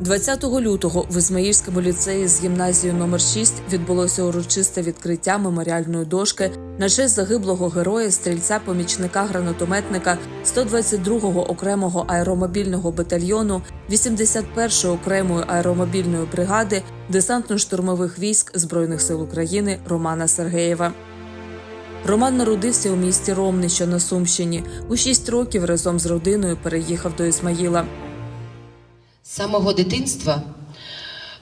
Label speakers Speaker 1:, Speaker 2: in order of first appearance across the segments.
Speaker 1: 20 лютого в Ізмаїльському ліцеї з гімназією номер 6 відбулося урочисте відкриття меморіальної дошки на честь загиблого героя, стрільця, помічника гранатометника 122-го окремого аеромобільного батальйону 81-ї окремої аеромобільної бригади десантно-штурмових військ Збройних сил України Романа Сергеєва. Роман народився у місті Ромни, що на Сумщині. У 6 років разом з родиною переїхав до Ізмаїла.
Speaker 2: З самого дитинства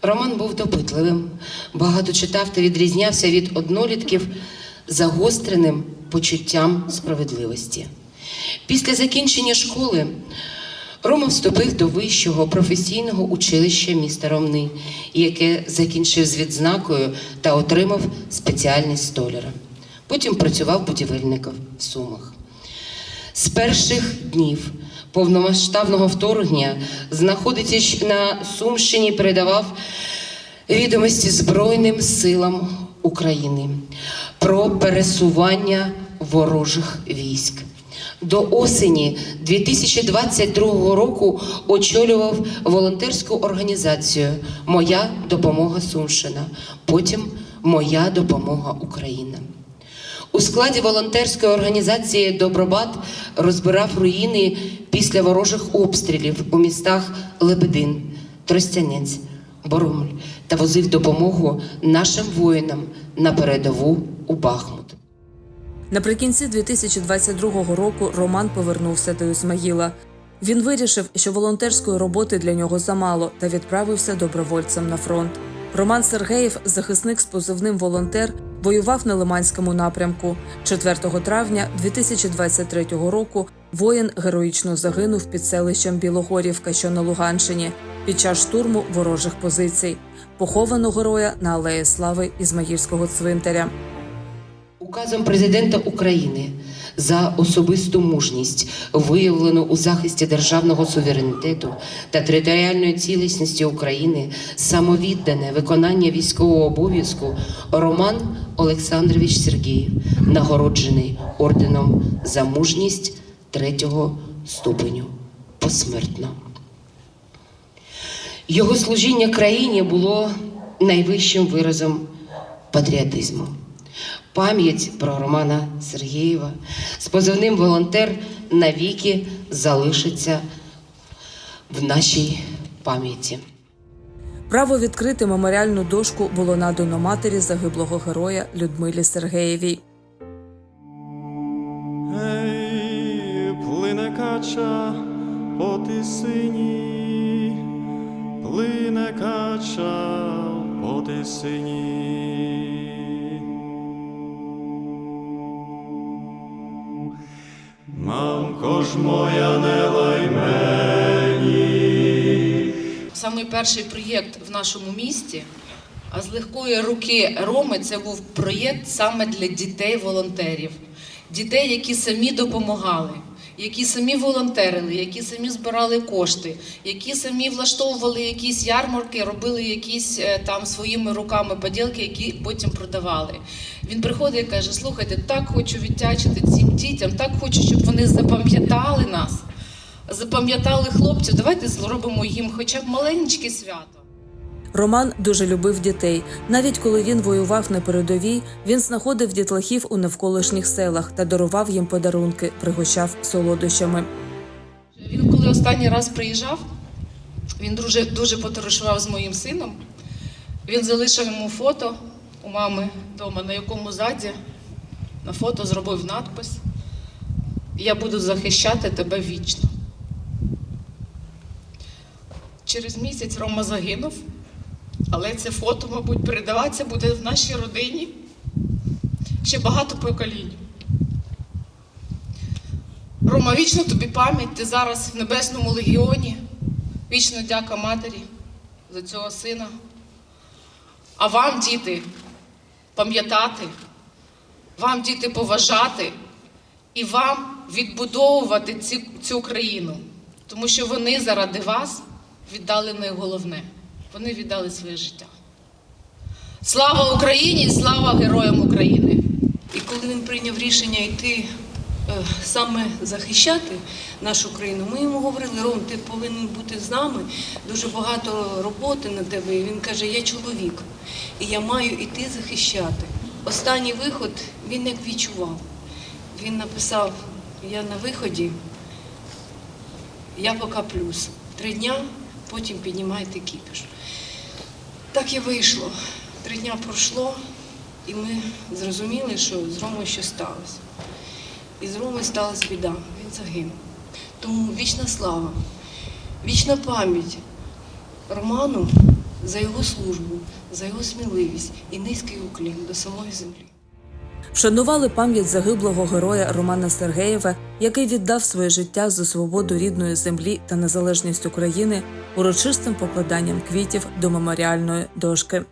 Speaker 2: Роман був допитливим, багато читав та відрізнявся від однолітків загостреним почуттям справедливості. Після закінчення школи Рома вступив до вищого професійного училища міста Ромни, яке закінчив з відзнакою та отримав спеціальність столяра. Потім працював будівельником в Сумах. З перших днів повномасштабного вторгнення, знаходячись на Сумщині, передавав відомості Збройним силам України про пересування ворожих військ. До осені 2022 року очолював волонтерську організацію Моя допомога Сумщина, потім Моя допомога Україна. У складі волонтерської організації Добробат розбирав руїни після ворожих обстрілів у містах Лебедин, Тростянець, Боромль та возив допомогу нашим воїнам на передову у Бахмут.
Speaker 1: Наприкінці 2022 року Роман повернувся до Ізмаїла. Він вирішив, що волонтерської роботи для нього замало, та відправився добровольцем на фронт. Роман Сергеєв, захисник з позивним волонтер, воював на Лиманському напрямку. 4 травня 2023 року воїн героїчно загинув під селищем Білогорівка, що на Луганщині, під час штурму ворожих позицій. Поховано героя на алеї слави Ізмаїльського цвинтаря.
Speaker 2: Указом президента України за особисту мужність, виявлену у захисті державного суверенітету та територіальної цілісності України, самовіддане виконання військового обов'язку, Роман Олександрович Сергіїв нагороджений орденом за мужність третього ступеню посмертно. Його служіння країні було найвищим виразом патріотизму. Пам'ять про Романа Сергієва з позивним волонтер навіки залишиться в нашій пам'яті.
Speaker 1: Право відкрити меморіальну дошку було надано матері загиблого героя Людмилі Сергеєвій.
Speaker 3: Ей, плине кача по тисині, плине кача по тисині. Ж моя не лай.
Speaker 4: Самий перший проєкт в нашому місті, а з легкої руки Роми це був проєкт саме для дітей-волонтерів, дітей, які самі допомагали, які самі волонтерили, які самі збирали кошти, які самі влаштовували якісь ярмарки, робили якісь е, там своїми руками поділки, які потім продавали. Він приходить і каже: слухайте, так хочу віддячити цим дітям, так хочу, щоб вони запам'ятали нас запам'ятали хлопців, давайте зробимо їм хоча б маленьке свято.
Speaker 1: Роман дуже любив дітей. Навіть коли він воював на передовій, він знаходив дітлахів у навколишніх селах та дарував їм подарунки, пригощав солодощами.
Speaker 4: Він, коли останній раз приїжджав, він дуже, дуже потоваришував з моїм сином. Він залишив йому фото у мами вдома, на якому ззаді на фото зробив надпис Я буду захищати тебе вічно. Через місяць Рома загинув, але це фото, мабуть, передаватися буде в нашій родині ще багато поколінь. Рома, вічно тобі пам'ять, ти зараз в Небесному легіоні. Вічно дяка матері за цього сина. А вам, діти, пам'ятати, вам, діти, поважати і вам відбудовувати ці, цю країну. Тому що вони заради вас віддали найголовне. Вони віддали своє життя. Слава Україні! Слава героям України! І коли він прийняв рішення йти
Speaker 5: е, саме захищати нашу країну, ми йому говорили, Ром, ти повинен бути з нами, дуже багато роботи на тебе. І він каже, я чоловік, і я маю іти захищати. Останній виход він як відчував. Він написав: я на виході, я поки плюс. Три дня, потім піднімайте кіпіш. Так і вийшло. Три дня пройшло, і ми зрозуміли, що з Ромою щось сталося. І з Ромою сталася біда, він загинув. Тому вічна слава, вічна пам'ять Роману за його службу, за його сміливість і низький уклін до самої землі.
Speaker 1: Вшанували пам'ять загиблого героя Романа Сергеєва, який віддав своє життя за свободу рідної землі та незалежність України урочистим покладанням квітів до меморіальної дошки.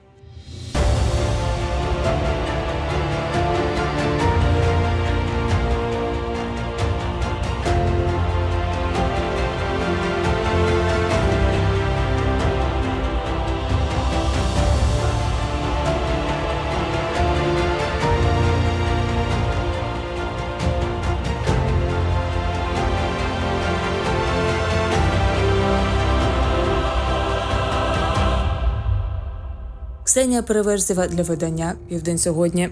Speaker 1: Ксенія Переверзєва для видання Південь сьогодні.